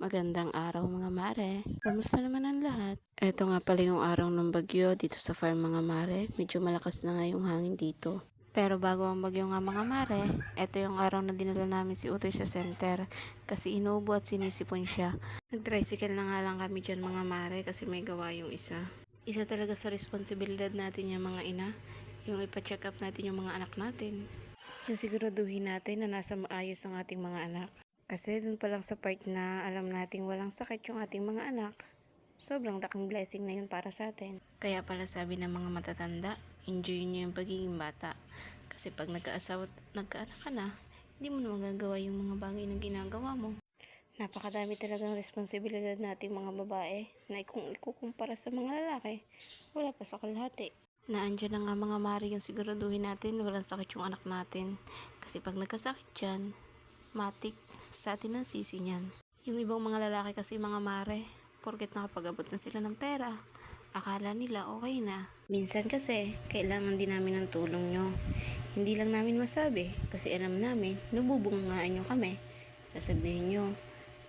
Magandang araw mga mare. Kamusta naman ang lahat? Ito nga pala yung araw ng bagyo dito sa farm mga mare. Medyo malakas na nga yung hangin dito. Pero bago ang bagyo nga mga mare, ito yung araw na dinala namin si Utoy sa center kasi inuubo at sinisipon siya. Nag-tricycle na nga lang kami dyan mga mare kasi may gawa yung isa. Isa talaga sa responsibilidad natin yung mga ina, yung ipa-check up natin yung mga anak natin. Yung siguraduhin natin na nasa maayos ang ating mga anak. Kasi dun pa lang sa part na alam nating walang sakit yung ating mga anak, sobrang laking blessing na yun para sa atin. Kaya pala sabi ng mga matatanda, enjoy nyo yung pagiging bata. Kasi pag nagkaasawa at nagkaanak ka na, hindi mo na magagawa yung mga bagay na ginagawa mo. Napakadami talagang responsibilidad nating mga babae na kung ikukumpara sa mga lalaki, wala pa sa kalahati. Naandyan na nga mga mari yung siguraduhin natin walang sakit yung anak natin. Kasi pag nagkasakit yan, matik sa atin ang sisi niyan. Yung ibang mga lalaki kasi mga mare, porket nakapag-abot na sila ng pera, akala nila okay na. Minsan kasi, kailangan din namin ng tulong nyo. Hindi lang namin masabi, kasi alam namin, nabubungaan nyo kami. Sasabihin nyo,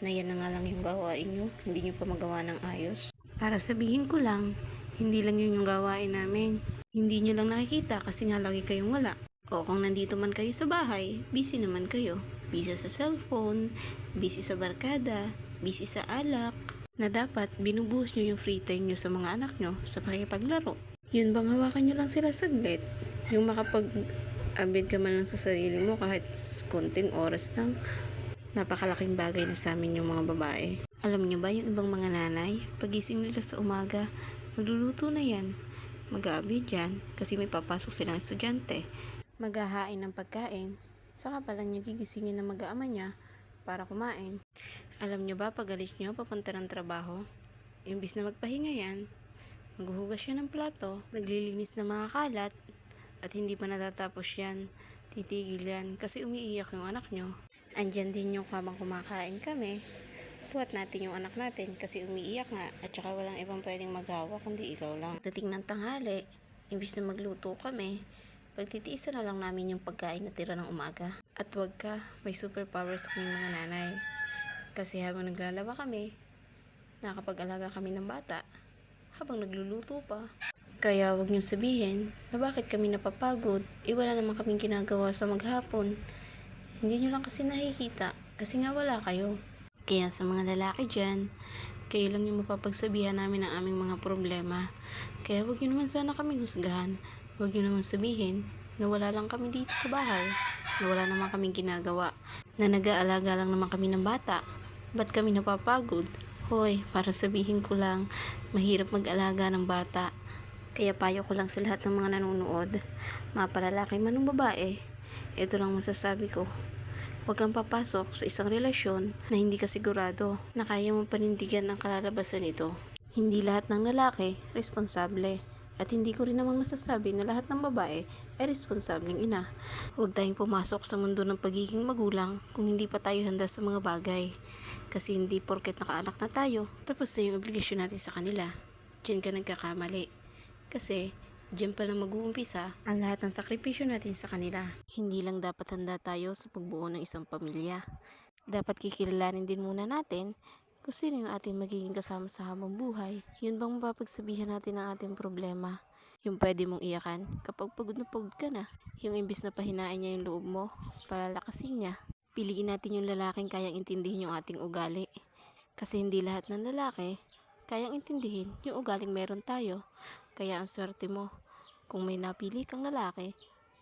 na yan na nga lang yung gawain nyo, hindi nyo pa magawa ng ayos. Para sabihin ko lang, hindi lang yun yung gawain namin. Hindi nyo lang nakikita kasi nga lagi kayong wala. O kung nandito man kayo sa bahay, busy naman kayo. Busy sa cellphone, busy sa barkada, busy sa alak, na dapat binubuhos nyo yung free time nyo sa mga anak nyo sa pakipaglaro. Yun bang hawakan nyo lang sila saglit? Yung makapag abid ka man lang sa sarili mo kahit konting oras lang. Napakalaking bagay na sa amin yung mga babae. Alam nyo ba yung ibang mga nanay, pagising nila sa umaga, magluluto na yan. Mag-aabid yan kasi may papasok silang estudyante. Maghahain ng pagkain, saka pa lang niya gigisingin ng mag-aama niya para kumain. Alam nyo ba, pag alis nyo, papunta ng trabaho, imbis na magpahinga yan, maghuhugas siya ng plato, naglilinis ng mga kalat, at hindi pa natatapos yan, titigil yan kasi umiiyak yung anak nyo. Andyan din yung habang kumakain kami, tuwat natin yung anak natin kasi umiiyak nga at saka walang ibang pwedeng maghawa kundi ikaw lang. Dating ng tanghali, imbis na magluto kami, pagtitiisan na lang namin yung pagkain na tira ng umaga. At wag ka, may superpowers kami mga nanay. Kasi habang naglalaba kami, nakapag-alaga kami ng bata, habang nagluluto pa. Kaya wag niyong sabihin na bakit kami napapagod, eh wala naman kaming ginagawa sa maghapon. Hindi nyo lang kasi nakikita, kasi nga wala kayo. Kaya sa mga lalaki dyan, kayo lang yung mapapagsabihan namin ng aming mga problema. Kaya wag nyo naman sana kami husgahan. Wag nyo naman sabihin na wala lang kami dito sa bahay, na wala naman kaming ginagawa, na nag-aalaga lang naman kami ng bata. Ba't kami napapagod? Hoy, para sabihin ko lang, mahirap mag-alaga ng bata. Kaya payo ko lang sa lahat ng mga nanonood, mapalalaki man ng babae, ito lang masasabi ko. Huwag kang papasok sa isang relasyon na hindi ka sigurado na kaya mong panindigan ang kalalabasan nito. Hindi lahat ng lalaki responsable. At hindi ko rin naman masasabi na lahat ng babae ay responsableng ina. Huwag tayong pumasok sa mundo ng pagiging magulang kung hindi pa tayo handa sa mga bagay. Kasi hindi porket nakaanak na tayo, tapos na yung obligasyon natin sa kanila. Diyan ka nagkakamali. Kasi, diyan pa lang mag-uumpisa ang lahat ng sakripisyo natin sa kanila. Hindi lang dapat handa tayo sa pagbuo ng isang pamilya. Dapat kikilalanin din muna natin kung sino yung ating magiging kasama sa habang buhay. Yun bang mapapagsabihan natin ang ating problema? Yung pwede mong iyakan kapag pagod na pagod ka na. Yung imbis na pahinain niya yung loob mo, palalakasin niya. Piliin natin yung lalaking kayang intindihin yung ating ugali. Kasi hindi lahat ng lalaki kayang intindihin yung ugaling meron tayo. Kaya ang swerte mo kung may napili kang lalaki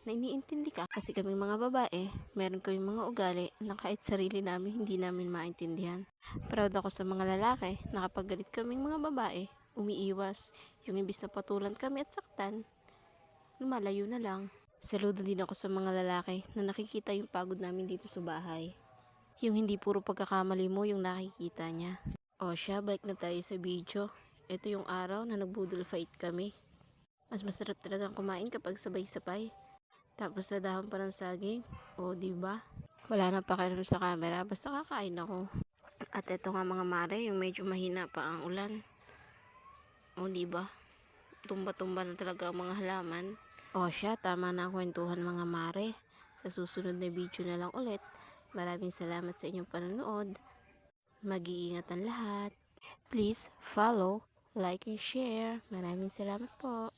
na iniintindi ka. Kasi kaming mga babae, meron kaming mga ugali na kahit sarili namin hindi namin maintindihan. Proud ako sa mga lalaki na kapag galit kaming mga babae, umiiwas. Yung imbis na patulan kami at saktan, lumalayo na lang. Saludo din ako sa mga lalaki na nakikita yung pagod namin dito sa bahay. Yung hindi puro pagkakamali mo yung nakikita niya. O siya, balik na tayo sa video. Ito yung araw na nagbudol fight kami. Mas masarap talagang kumain kapag sabay-sabay. Tapos sa dahon pa ng saging. O, di ba? Wala na pa kayo sa camera, basta kakain ako. At ito nga mga mare, yung medyo mahina pa ang ulan. O, di ba? Tumba-tumba na talaga ang mga halaman. O siya, tama na ang kwentuhan mga mare. Sa susunod na video na lang ulit. Maraming salamat sa inyong panonood. Mag-iingat ang lahat. Please follow, like, and share. Maraming salamat po.